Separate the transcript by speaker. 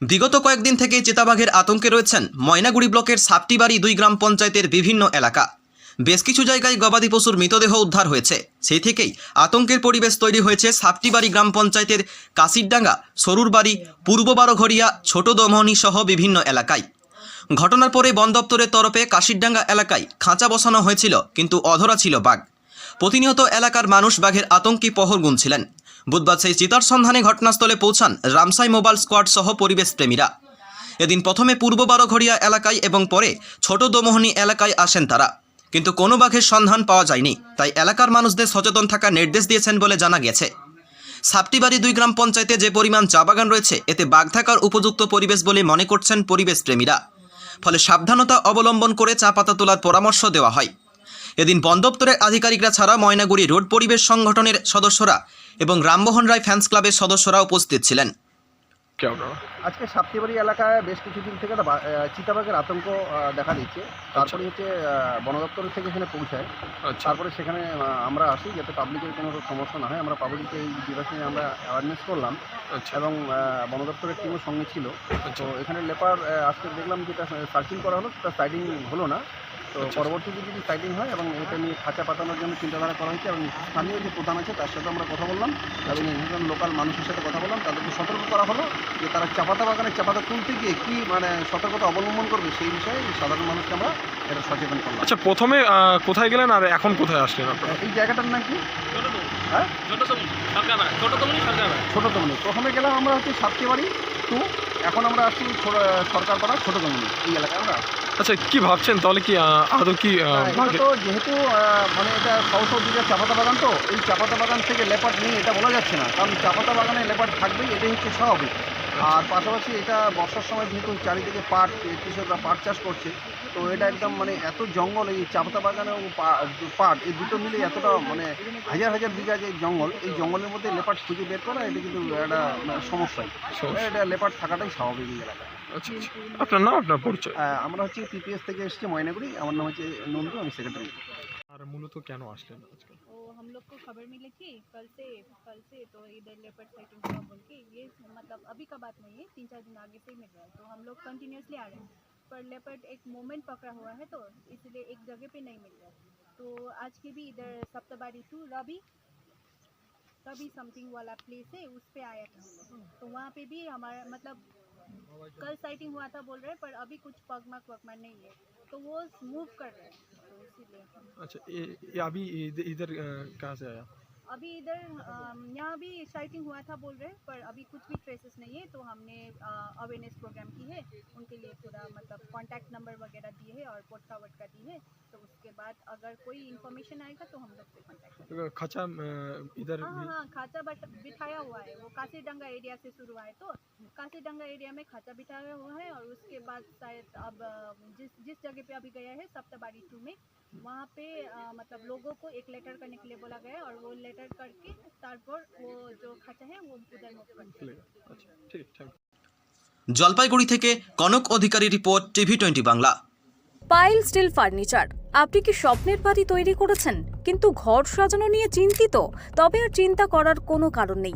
Speaker 1: বিগত কয়েকদিন থেকে চিতাবাঘের আতঙ্কে রয়েছেন ময়নাগুড়ি ব্লকের সাপটিবাড়ি দুই গ্রাম পঞ্চায়েতের বিভিন্ন এলাকা। বেশ কিছু জায়গায় গবাদি পশুর মৃতদেহ উদ্ধার হয়েছে। সেই থেকেই আতঙ্কের পরিবেশ তৈরি হয়েছে সাপটিবাড়ি গ্রাম পঞ্চায়েতের কাশিরডাঙ্গা, সরুরবাড়ি, পূর্ব বারোঘরিয়া ছোট দমহনি সহ বিভিন্ন এলাকায়। ঘটনার পরে বন দপ্তরের তরফে কাশিরডাঙ্গা এলাকায় খাঁচা বসানো হয়েছিল, কিন্তু অধরা ছিল বাঘ। প্রতিনিয়ত এলাকার মানুষ বাঘের আতঙ্কি পহর গুনছিলেন বুধবার সেই চিতার সন্ধানে ঘটনাস্থলে পৌঁছান রামসাই মোবাইল স্কোয়াড সহ পরিবেশ প্রেমীরা। এদিন প্রথমে পূর্ব বারোঘরিয়া এলাকায় এবং পরে ছোট দোমোহনী এলাকায় আসেন তারা। কিন্তু কোনো বাঘের সন্ধান পাওয়া যায়নি, তাই এলাকার মানুষদের সচেতন থাকার নির্দেশ দিয়েছেন বলে জানা গেছে সাপটিবাড়ি দুই গ্রাম পঞ্চায়েতে যে পরিমাণ চা বাগান রয়েছে, এতে বাঘ থাকার উপযুক্ত পরিবেশ বলে মনে করছেন পরিবেশ প্রেমীরা। ফলে সাবধানতা অবলম্বন করে চা পাতা তোলার পরামর্শ দেওয়া হয়। এদিন বন দপ্তরের আধিকারিকরা ছাড়া ময়নাগুড়ি রোড পরিবেশ সংগঠনের সদস্যরা এবং রামমোহন রায় ফ্যান্স ক্লাবের সদস্যরা উপস্থিত ছিলেন।
Speaker 2: আজকে সাপ্তিবাড়ি এলাকায় বেশ কিছুদিন থেকে চিতাবাঘের আতঙ্ক দেখা দিচ্ছে। আচ্ছা। তারপরে হচ্ছে বন দপ্তর থেকে এখানে পৌঁছায়।
Speaker 3: আচ্ছা।
Speaker 2: তারপরে সেখানে আমরা আসি যাতে পাবলিকের কোনো সমস্যা না হয়। আমরা পাবলিককে এই বিষয় নিয়ে আমরা অ্যাওয়ারনেস করলাম।
Speaker 3: আচ্ছা।
Speaker 2: এবং বন দপ্তরের টিমও সঙ্গে ছিল। তো এখানে লেপার আজকে দেখলাম যেটা সার্চিং করা হলো সেটা সাইডিং হলো না। তো
Speaker 3: আচ্ছা।
Speaker 2: পরবর্তীতে যদি সাইডিং হয় এবং এটা নিয়ে খাঁচা পাতানোর জন্য চিন্তাধারা করা হয়েছে এবং স্থানীয় যে প্রধান আছে তার সাথে আমরা কথা বললাম এবং এখানকার লোকাল মানুষের সাথে কথা বললাম। তাদেরকে সতর্ক করা হলো যে তারা চাপাতা বাগানে চাপাতা তুলতে গিয়ে কী মানে সতর্কতা অবলম্বন করবে সেই বিষয়ে সাধারণ মানুষকে আমরা এটা সচেতন করলাম।
Speaker 3: আচ্ছা প্রথমে কোথায় গেলেন আর এখন কোথায় আসলেন আপনারা?
Speaker 2: এই জায়গাটার নাম কি? হ্যাঁ? ছোটো তমনি প্রথমে গেলাম আমরা হচ্ছে সাতকেবাড়ি। টু এখন আমরা আসছি সরকারপাড়া ছোটো জমি এই এলাকায় আমরা।
Speaker 3: আচ্ছা কি ভাবছেন? তাহলে কি আদৌ কি
Speaker 2: তো যেহেতু মানে এটা সহস দিকে চাপাতা বাগান তো এই চাপাতা বাগান থেকে লেপার্ড নেই এটা বলা যাচ্ছে না। কারণ চাপাতা বাগানে লেপার্ড থাকবেই এটাই হচ্ছে স্বাভাবিক। আর পাশাপাশি এটা বর্ষার সময় যেহেতু চারিদিকে পাট কৃষকরা পাট চাষ করছে তো এটা একদম মানে এত জঙ্গল এই চাপাতা বাগান এবং পাট এই দুটো মিলে এতটা মানে হাজার হাজার বিঘা যে জঙ্গল এই জঙ্গলের মধ্যে লেপাট খুঁজে বের করা এটা কিন্তু একটা মানে, সমস্যাই
Speaker 3: সমস্যা।
Speaker 2: এটা লেপাট থাকাটাই স্বাভাবিক এই এলাকায়।
Speaker 3: আচ্ছা আচ্ছা। আপনার নাম আপনার পরিচয়?
Speaker 2: আমরা হচ্ছে পিপিএস থেকে এসেছি ময়নাগুড়ি। আমার নাম হচ্ছে নন্দু আমি সেক্রেটারি
Speaker 3: আর মূলত কেন আসলেন আজকে?
Speaker 4: हम लोग को खबर मिली थी, कल से कल से तो इधर लेपर्ड साइटिंग हुआ बोल के, ये मतलब अभी का बात नहीं है, तीन चार दिन आगे से मिल रहा है तो हम लोग कंटिन्यूसली आ रहे हैं। पर लेपर्ड एक मोमेंट पकड़ा हुआ है तो इसलिए एक जगह पे नहीं मिल रहा तो आज के भी इधर सप्तबारी टू, रवि तभी समथिंग वाला प्लेस है, उस पर आया था तो वहाँ पे भी हमारा मतलब कल साइटिंग हुआ था बोल रहे पर अभी कुछ पगमक वगमक नहीं है। तो वो मूव कर रहे हैं।
Speaker 3: अच्छा ये अभी इधर कहाँ से आया?
Speaker 4: अभी इधर यहाँ भी साइटिंग हुआ था बोल रहे हैं पर अभी कुछ भी ट्रेसेस नहीं है तो हमने अवेयरनेस प्रोग्राम की है। उनके लिए पूरा मतलब कांटेक्ट नंबर वगैरह दिए है और पोटका वटका दिए है। तो उसके बाद अगर कोई इन्फॉर्मेशन आएगा तो हम लोग से कॉन्टैक्ट
Speaker 3: खचा इधर
Speaker 4: हाँ हाँ खाचा बट बिठाया हुआ है। वो कासीडंगा एरिया से शुरू हुआ है तो कासीडंगा एरिया में खाचा बिठाया हुआ है और उसके बाद शायद अब जिस जिस जगह पे अभी गया है सप्तबाड़ी टू में वहाँ पे अ, मतलब लोगों को एक लेटर करने के लिए बोला गया है और वो लेटर करके तारपर वो जो खाचा है वो उधर मूव करते हैं
Speaker 3: চলে গেল। আচ্ছা ঠিক থ্যাংক
Speaker 1: জলপাইগুড়ি থেকে Kanak Adhikari report TV twenty Bangla
Speaker 5: pile steel furniture আপনি কি স্বপ্নের বাড়ি তৈরি করেছেন কিন্তু ঘর সাজানো নিয়ে চিন্তিত তবে আর চিন্তা করার কোনো কারণ নেই